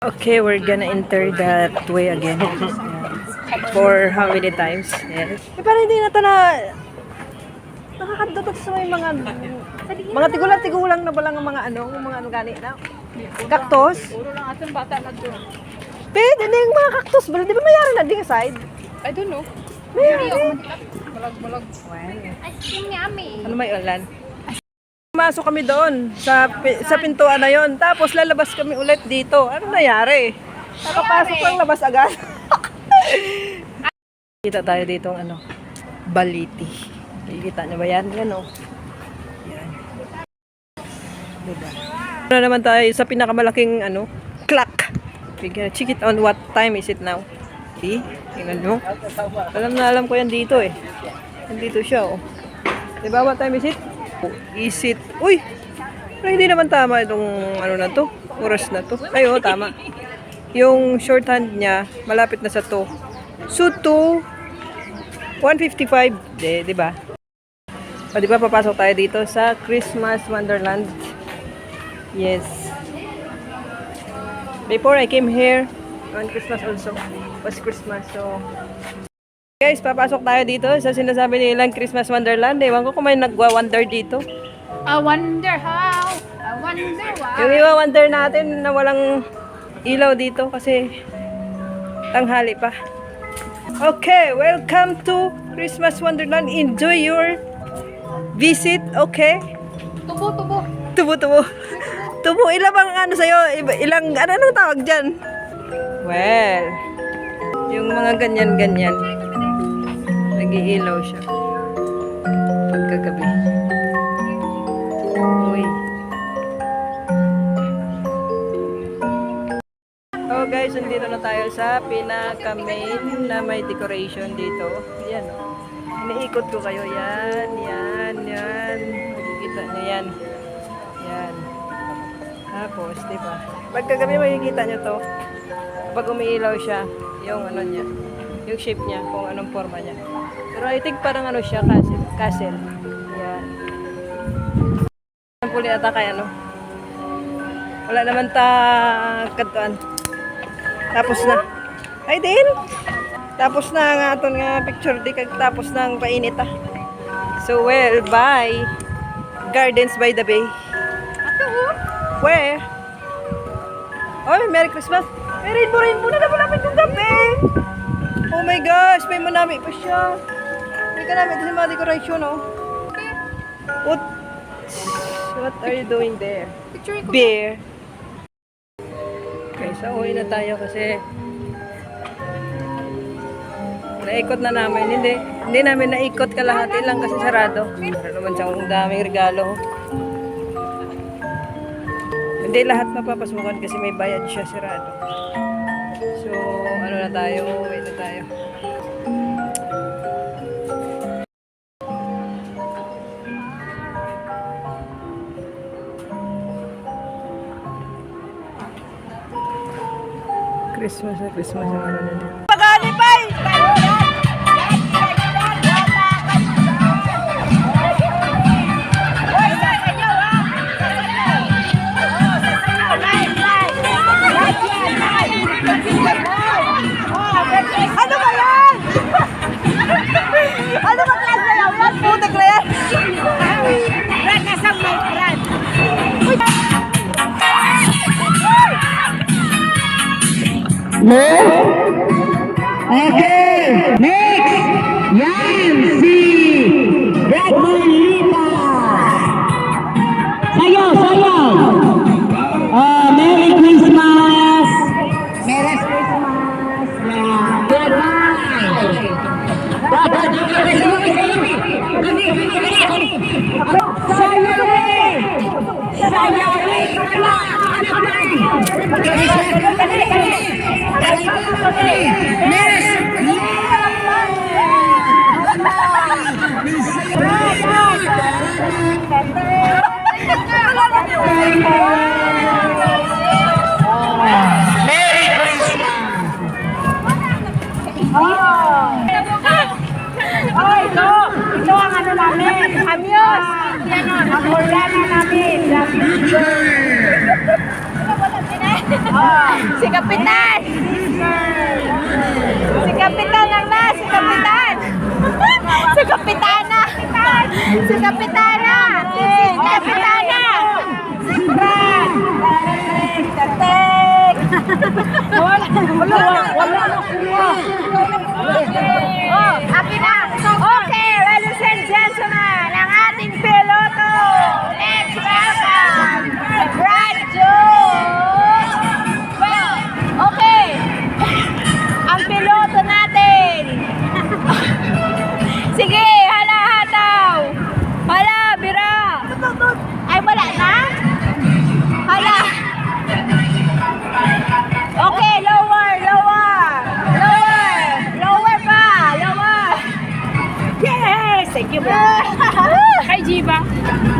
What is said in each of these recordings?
Okay, we're gonna enter that way again. For how many times? Yes. Eh, parang hindi na ito na... Nakakadutot sa may mga... Mga tigulang-tigulang na balang ang mga ano, mga ano gani na. Cactus? Puro lang atong bata na doon. Pwede na yung mga cactus. Bala, di ba mayroon na ding side? I don't know. Mayroon. Balag-balag. Ice cream yummy. Ano may ulan? Masok kami doon sa sa pintuan na yon. Tapos lalabas kami ulit dito. Ano nangyari? Nakapasok lang labas agad. Kita tayo dito ano, baliti. Kikita niyo ba yan? Yan oh. Yan. Diba? Ano naman tayo sa pinakamalaking ano, clock. Gonna check it on what time is it now. See? Tingnan nyo. Alam na alam ko yan dito eh. Nandito siya oh. Diba what time is it? Is it? Uy! Pero hindi naman tama itong ano na to. Oras na to. Ay, oo, tama. Yung shorthand niya, malapit na sa to. So, to 155. Di, di ba? O, di ba papasok tayo dito sa Christmas Wonderland? Yes. Before I came here, on Christmas also, was Christmas. So, Guys, papasok tayo dito sa sinasabi nilang Christmas Wonderland. Ewan ko kung may nagwa-wonder dito. I wonder how. I wonder why. Yung iwa wonder natin na walang ilaw dito kasi tanghali pa. Okay, welcome to Christmas Wonderland. Enjoy your visit, okay? Tubo, tubo. Tubo, tubo. Tubo, ilang bang ano sa'yo? Ilang, ano nang tawag dyan? Well, yung mga ganyan-ganyan, nag-iilaw siya. Pagkagabi. Uy. Oh guys, nandito na tayo sa pinaka-main na may decoration dito. Yan oh. Iniikot ko kayo. Yan, yan, yan. Makikita nyo yan. Yan. Tapos, di ba? Pagkagabi makikita nyo to. Pag umiilaw siya, yung ano niya, yung shape niya, kung anong forma niya. Pero I think parang ano siya, castle. castle. Yan. Ang puli ata kay ano. Wala naman ta kadtuan. Tapos na. Ay din. Tapos na nga aton nga picture di kag tapos na ang painit ah. So well, bye. Gardens by the Bay. Where? Oh, Merry Christmas. May rainbow rainbow na napalapit yung gabi. Oh my gosh, may manami pa siya. May kanami ito sa mga decoration, oh. What? What are you doing there? Picture ko. Beer. Okay, so uwi na tayo kasi naikot na namin. Hindi, hindi namin naikot kalahati lang kasi sarado. Meron naman siyang daming regalo. Hindi lahat mapapasukan kasi may bayad siya sarado. So, ano na tayo? Uwi na tayo. Christmas na Christmas Okay, next, yan si Brad Manlita. Sayaw, sayaw. Oh, Merry Christmas. Merry Christmas. Yeah. Goodbye. Sayaw, sayaw. Miss Merry Christmas! Oh! Oh, ito! Ang ano namin! Amuse! Yan ang hordana namin! Si Kapitan! Si Kapitan ang na! Si Kapitan! Si Kapitana! Si Kapitana! Si Kapitana! Si Brad! Katek! Wala! Wala! Wala! Oh,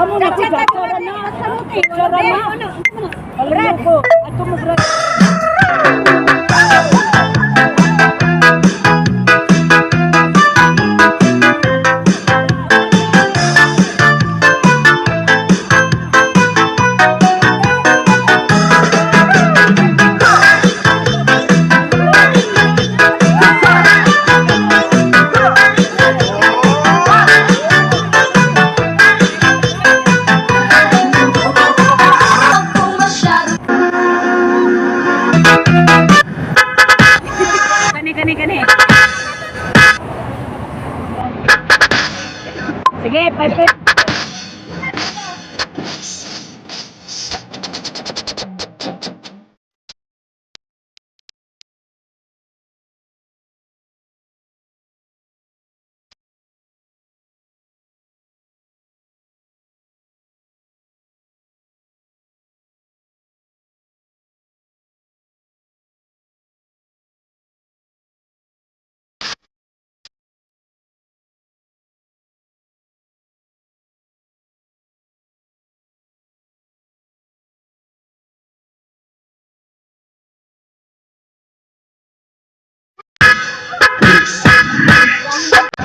Come give me something I can. Guys, Kani,